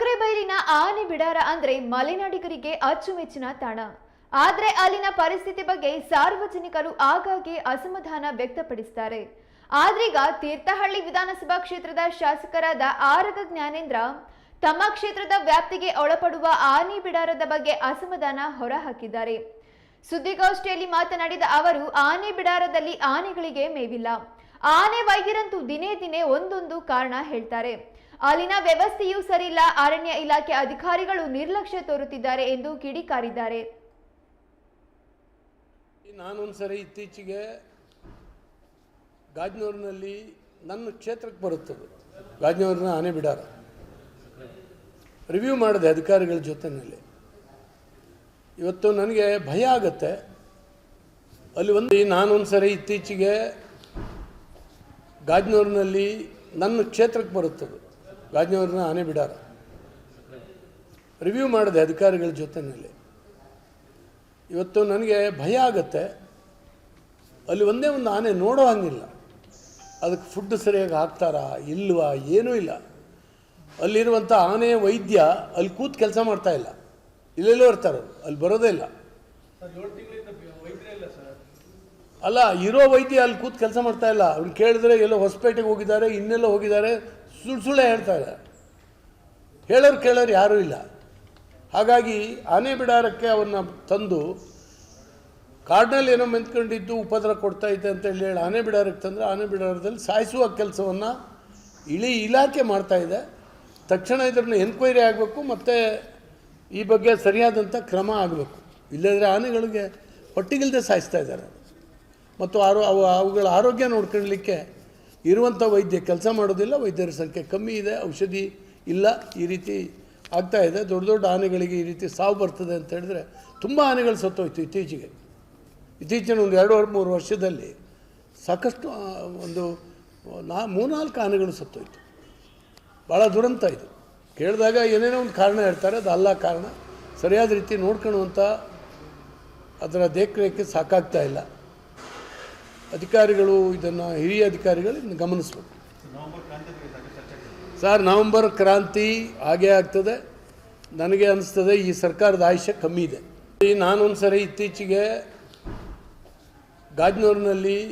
ಸಕ್ಕರೆಬೈಲಿನ ಆನೆ ಬಿಡಾರ ಅಂದ್ರೆ ಮಲೆನಾಡಿಗರಿಗೆ ಅಚ್ಚುಮೆಚ್ಚಿನ ತಾಣ. ಆದ್ರೆ ಅಲ್ಲಿನ ಪರಿಸ್ಥಿತಿ ಬಗ್ಗೆ ಸಾರ್ವಜನಿಕರು ಆಗಾಗ್ಗೆ ಅಸಮಾಧಾನ ವ್ಯಕ್ತಪಡಿಸುತ್ತಾರೆ ಆದ್ರೀಗ ತೀರ್ಥಹಳ್ಳಿ ವಿಧಾನಸಭಾ ಕ್ಷೇತ್ರದ ಶಾಸಕರಾದ ಆರಗ ಜ್ಞಾನೇಂದ್ರ ತಮ್ಮ ಕ್ಷೇತ್ರದ ವ್ಯಾಪ್ತಿಗೆ ಒಳಪಡುವ ಆನೆ ಬಿಡಾರದ ಬಗ್ಗೆ ಅಸಮಾಧಾನ ಹೊರಹಾಕಿದ್ದಾರೆ. ಸುದ್ದಿಗೋಷ್ಠಿಯಲ್ಲಿ ಮಾತನಾಡಿದ ಅವರು, ಆನೆ ಬಿಡಾರದಲ್ಲಿ ಆನೆಗಳಿಗೆ ಮೇವಿಲ್ಲ. ಆನೆ ವೈದ್ಯರಂತೂ ದಿನೇ ದಿನೇ ಒಂದೊಂದು ಕಾರಣ ಹೇಳ್ತಾರೆ. ಅಲ್ಲಿನ ವ್ಯವಸ್ಥೆಯೂ ಸರಿಯಿಲ್ಲ. ಅರಣ್ಯ ಇಲಾಖೆ ಅಧಿಕಾರಿಗಳು ನಿರ್ಲಕ್ಷ್ಯ ತೋರುತ್ತಿದ್ದಾರೆ ಎಂದು ಕಿಡಿಕಾರಿದ್ದಾರೆ. ನಾನೊಂದ್ಸರಿ ಇತ್ತೀಚೆಗೆ ಗಾಜನೂರಿನಲ್ಲಿ ನನ್ನ ಕ್ಷೇತ್ರಕ್ಕೆ ಬರುತ್ತದೆ. ಗಾಜನೂರಿನ ಆನೆ ಬಿಡಾರ. ರಿವ್ಯೂ ಮಾಡಿದೆ ಅಧಿಕಾರಿಗಳ ಜೊತೆಯಲ್ಲಿ. ಇವತ್ತು ನನಗೆ ಭಯ ಆಗತ್ತೆ. ಅಲ್ಲಿ ಒಂದು ನಾನೊಂದ್ಸರಿ ಇತ್ತೀಚೆಗೆ ಗಾಜನೂರಿನಲ್ಲಿ ನನ್ನ ಕ್ಷೇತ್ರಕ್ಕೆ ಬರುತ್ತದೆ. ಗಾಜನೂರಿನ ಆನೆ ಬಿಡಾರ. ರಿವ್ಯೂ ಮಾಡಿದೆ ಅಧಿಕಾರಿಗಳ ಜೊತೆಯಲ್ಲಿ ಇವತ್ತು ನನಗೆ ಭಯ ಆಗತ್ತೆ. ಅಲ್ಲಿ ಒಂದೇ ಒಂದು ಆನೆ ನೋಡೋ ಹಂಗಿಲ್ಲ. ಅದಕ್ಕೆ ಫುಡ್ ಸರಿಯಾಗಿ ಹಾಕ್ತಾರಾ ಇಲ್ವಾ ಏನೂ ಇಲ್ಲ. ಅಲ್ಲಿರುವಂಥ ಆನೆ ವೈದ್ಯ ಅಲ್ಲಿ ಕೂತು ಕೆಲಸ ಮಾಡ್ತಾ ಇಲ್ಲ. ಇಲ್ಲೆಲ್ಲೋ ಇರ್ತಾರೆ ಅಲ್ಲಿ ಬರೋದೇ ಇಲ್ಲ. ಅಲ್ಲ ಇರೋ ವೈದ್ಯ ಅಲ್ಲಿ ಕೂತು ಕೆಲಸ ಮಾಡ್ತಾ ಇಲ್ಲ. ಅವ್ರು ಕೇಳಿದ್ರೆ ಎಲ್ಲೋ ಹೊಸಪೇಟೆಗೆ ಹೋಗಿದ್ದಾರೆ ಇನ್ನೆಲ್ಲೋ ಹೋಗಿದ್ದಾರೆ. ಸುಳ್ಳು ಸುಳ್ಳೆ ಹೇಳ್ತಾ ಇದ್ದಾರೆ. ಹೇಳೋರು ಕೇಳೋರು ಯಾರೂ ಇಲ್ಲ. ಹಾಗಾಗಿ ಆನೆ ಬಿಡಾರಕ್ಕೆ ಅವನ್ನ ತಂದು ಕಾಡಿನಲ್ಲಿ ಏನೋ ಮೆಂತ್ಕೊಂಡಿದ್ದು ಉಪದ್ರ ಕೊಡ್ತಾ ಇದ್ದೆ ಅಂತ ಹೇಳಿ ಆನೆ ಬಿಡಾರಕ್ಕೆ ತಂದರೆ ಆನೆ ಬಿಡಾರದಲ್ಲಿ ಸಾಯಿಸುವ ಕೆಲಸವನ್ನು ಇಳಿ ಇಲಾಖೆ ಮಾಡ್ತಾ ಇದೆ. ತಕ್ಷಣ ಇದನ್ನು ಎನ್ಕ್ವೈರಿ ಆಗಬೇಕು ಮತ್ತು ಈ ಬಗ್ಗೆ ಸರಿಯಾದಂಥ ಕ್ರಮ ಆಗಬೇಕು. ಇಲ್ಲದ್ರೆ ಆನೆಗಳಿಗೆ ಹೊಟ್ಟಿಗಿಲ್ಲದೆ ಸಾಯಿಸ್ತಾ ಇದ್ದಾರೆ. ಮತ್ತು ಆರೋ ಅವು ಅವುಗಳ ಆರೋಗ್ಯ ನೋಡ್ಕೊಳ್ಳಲಿಕ್ಕೆ ಇರುವಂಥ ವೈದ್ಯ, ಕೆಲಸ ಮಾಡೋದಿಲ್ಲ, ವೈದ್ಯರ ಸಂಖ್ಯೆ ಕಮ್ಮಿ ಇದೆ, ಔಷಧಿ ಇಲ್ಲ, ಈ ರೀತಿ ಆಗ್ತಾ ಇದೆ. ದೊಡ್ಡ ದೊಡ್ಡ ಆನೆಗಳಿಗೆ ಈ ರೀತಿ ಸಾವು ಬರ್ತದೆ ಅಂತ ಹೇಳಿದ್ರೆ ತುಂಬ ಆನೆಗಳು ಸತ್ತೋಯ್ತು ಇತ್ತೀಚೆಗೆ. ಇತ್ತೀಚಿನ ಒಂದು ಎರಡು ಮೂರು ವರ್ಷದಲ್ಲಿ ಸಾಕಷ್ಟು ಒಂದು ನಾ, ಮೂರ್ನಾಲ್ಕು ಆನೆಗಳು ಸತ್ತೋಯ್ತು. ಭಾಳ ದುರಂತ ಇದು. ಕೇಳಿದಾಗ ಏನೇನೋ ಒಂದು ಕಾರಣ ಹೇಳ್ತಾರೆ, ಅದು ಅಲ್ಲ ಕಾರಣ. ಸರಿಯಾದ ರೀತಿ ನೋಡ್ಕೊಳ್ಳುವಂಥ ಅದರ ದೇಖರೇಖೆ ಸಾಕಾಗ್ತಾ ಇಲ್ಲ. ಅಧಿಕಾರಿಗಳು ಇದನ್ನು ಹಿರಿಯ ಅಧಿಕಾರಿಗಳು ಇದನ್ನು ಗಮನಿಸಬೇಕು. ಸರ್ ನವೆಂಬರ್ ಕ್ರಾಂತಿ ಹಾಗೇ ಆಗ್ತದೆ. ನನಗೆ ಅನಿಸ್ತದೆ ಈ ಸರ್ಕಾರದ ಆಯುಷ್ಯ ಕಮ್ಮಿ ಇದೆ. ನಾನೊಂದು ಸರಿ ಇತ್ತೀಚೆಗೆ ಗಾಜನೂರಿನಲ್ಲಿ